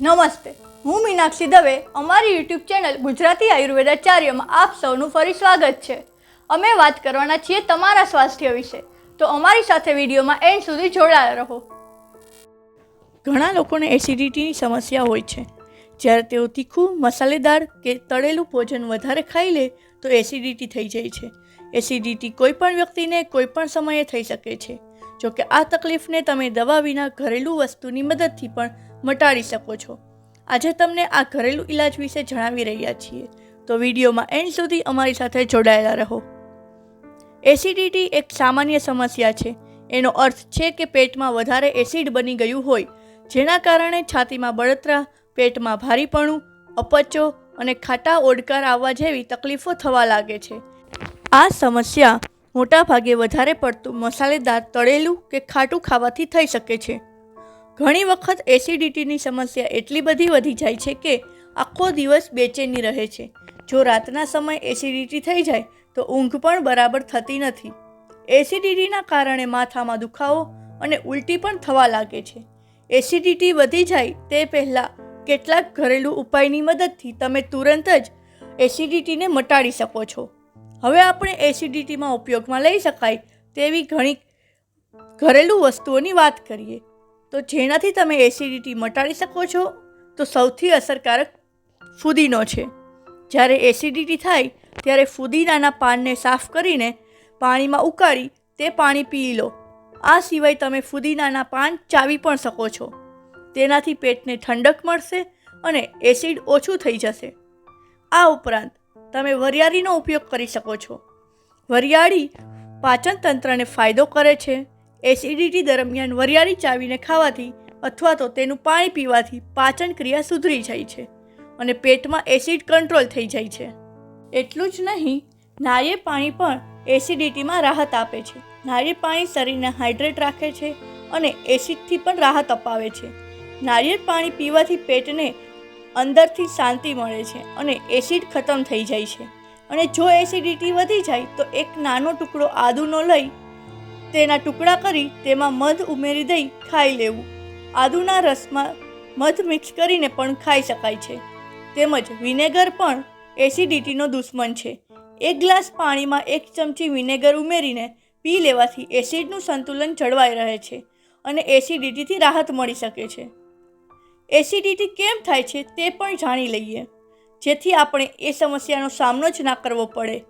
નમસ્તે. હું મીનાક્ષી દવે. અમારી યુટ્યુબ ચેનલ ગુજરાતી આયુર્વેદાચાર્યમાં આપ સૌનું ફરી સ્વાગત છે. અમે વાત કરવાના છીએ તમારા સ્વાસ્થ્ય વિશે. તો અમારી સાથે વિડીયોમાં એન્ડ સુધી જોડાયા રહો. ઘણા લોકોને એસિડિટીની સમસ્યા હોય છે. જ્યારે તેઓ તીખું, મસાલેદાર કે તળેલું ભોજન વધારે ખાઈ લે, તો એસિડિટી થઈ જાય છે. એસિડિટી કોઈપણ વ્યક્તિને કોઈપણ સમયે થઈ શકે છે. જોકે આ તકલીફને તમે દવા વિના ઘરેલું વસ્તુની મદદથી પણ મટાડી શકો છો. આજે તમને આ ઘરેલું ઇલાજ વિશે જણાવી રહ્યા છીએ. તો વિડીયોમાં એન્ડ સુધી અમારી સાથે જોડાયેલા રહો. એસિડિટી એક સામાન્ય સમસ્યા છે. એનો અર્થ છે કે પેટમાં વધારે એસિડ બની ગયું હોય, જેના કારણે છાતીમાં બળતરા, પેટમાં ભારીપણું, અપચો અને ખાટા ઓડકાર આવવા જેવી તકલીફો થવા લાગે છે. આ સમસ્યા મોટાભાગે વધારે પડતું મસાલેદાર, તળેલું કે ખાટું ખાવાથી થઈ શકે છે. ઘણી વખત એસિડિટીની સમસ્યા એટલી બધી વધી જાય છે કે આખો દિવસ બેચેની રહે છે. જો રાતના સમય એસિડિટી થઈ જાય, તો ઊંઘ પણ બરાબર થતી નથી. એસિડિટીના કારણે માથામાં દુખાવો અને ઉલટી પણ થવા લાગે છે. એસિડિટી વધી જાય તે પહેલાં કેટલાક ઘરેલું ઉપાયની મદદથી તમે તુરંત જ એસિડિટીને મટાડી શકો છો. હવે આપણે એસિડિટીમાં ઉપયોગમાં લઈ શકાય તેવી ઘણી ઘરેલું વસ્તુઓની વાત કરીએ. તો જેનાથી તમે એસિડિટી મટાડી શકો છો, તો સૌથી અસરકારક ફુદીનો છે. જ્યારે એસિડિટી થાય, ત્યારે ફુદીનાના પાનને સાફ કરીને પાણીમાં ઉકાળી તે પાણી પી લો. આ સિવાય તમે ફુદીનાના પાન ચાવી પણ શકો છો. તેનાથી પેટને ઠંડક મળશે અને એસિડ ઓછું થઈ જશે. આ ઉપરાંત, તમે વરિયાળીનો ઉપયોગ કરી શકો છો. વરિયાળી પાચન તંત્રને ફાયદો કરે છે. એસિડિટી દરમિયાન વરિયાળી ચાવીને ખાવાથી અથવા તો તેનું પાણી પીવાથી પાચન ક્રિયા સુધરી જાય છે અને પેટમાં એસિડ કંટ્રોલ થઈ જાય છે. એટલું જ નહીં નારિયેળ પાણી પણ એસિડિટીમાં રાહત આપે છે. નારિયેળ પાણી શરીરને હાઇડ્રેટ રાખે છે અને એસિડથી પણ રાહત અપાવે છે. નારિયેળ પાણી પીવાથી પેટને અંદરથી શાંતિ મળે છે અને એસિડ ખતમ થઈ જાય છે. અને જો એસિડિટી વધી જાય તો એક નાનો ટુકડો આદુનો લઈ તેના ટુકડા કરી તેમાં મધ ઉમેરી દઈ ખાઈ લેવું. આદુના રસમાં મધ મિક્સ કરીને પણ ખાઈ શકાય છે. તેમજ વિનેગર પણ એસિડિટીનો દુશ્મન છે. એક ગ્લાસ પાણીમાં એક ચમચી વિનેગર ઉમેરીને પી લેવાથી એસિડનું સંતુલન જળવાઈ રહે છે અને એસિડિટીથી રાહત મળી શકે છે. એસિડિટી કેમ થાય છે તે પણ જાણી લઈએ. જેથી આપણે એ સમસ્યાનો સામનો જ ના કરવો પડે.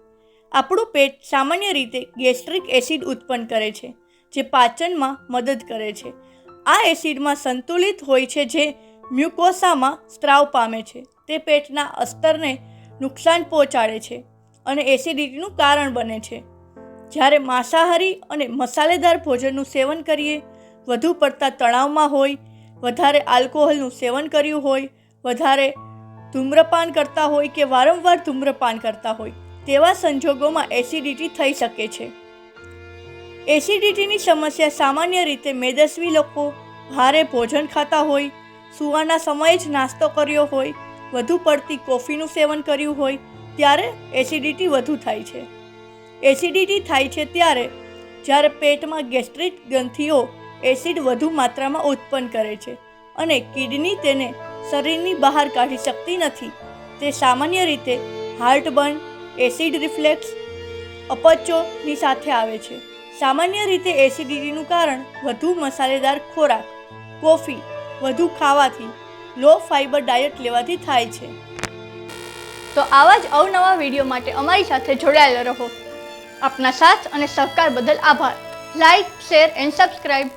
આપણું પેટ સામાન્ય રીતે ગેસ્ટ્રિક એસિડ ઉત્પન્ન કરે છે, જે પાચનમાં મદદ કરે છે. આ એસિડમાં સંતુલિત હોય છે જે મ્યુકોસામાં સ્ત્રાવ પામે છે. તે પેટના અસ્તરને નુકસાન પહોંચાડે છે અને એસિડિટીનું કારણ બને છે. જ્યારે માંસાહારી અને મસાલેદાર ભોજનનું સેવન કરીએ, વધુ પડતા તણાવમાં હોય, વધારે આલ્કોહોલનું સેવન કર્યું હોય, વધારે ધૂમ્રપાન કરતા હોય કે વારંવાર ધૂમ્રપાન કરતા હોય તેવા સંજોગોમાં એસિડિટી થઈ શકે છે. એસિડિટીની સમસ્યા સામાન્ય રીતે મેદસ્વી લોકો, ભારે ભોજન ખાતા હોય, સુવાના સમયે જ નાસ્તો કર્યો હોય, વધુ પડતી કોફીનું સેવન કર્યું હોય, ત્યારે એસિડિટી વધુ થાય છે. એસિડિટી થાય છે ત્યારે, જ્યારે પેટમાં ગેસ્ટ્રિક ગ્રંથિઓ એસિડ વધુ માત્રામાં ઉત્પન્ન કરે છે અને કિડની તેને શરીરની બહાર કાઢી શકતી નથી. તે સામાન્ય રીતે હાર્ટબર્ન એસિડ રિફ્લેક્સ અપચોની સાથે આવે છે. સામાન્ય રીતે એસિડિટીનું કારણ વધુ મસાલેદાર ખોરાક, કોફી, વધુ ખાવાથી, લો ફાઇબર ડાયટ લેવાથી થાય છે. તો આવા જ અવનવા વીડિયો માટે અમારી સાથે જોડાયેલા રહો. આપના સાથ અને સહકાર બદલ આભાર. Like, share, and subscribe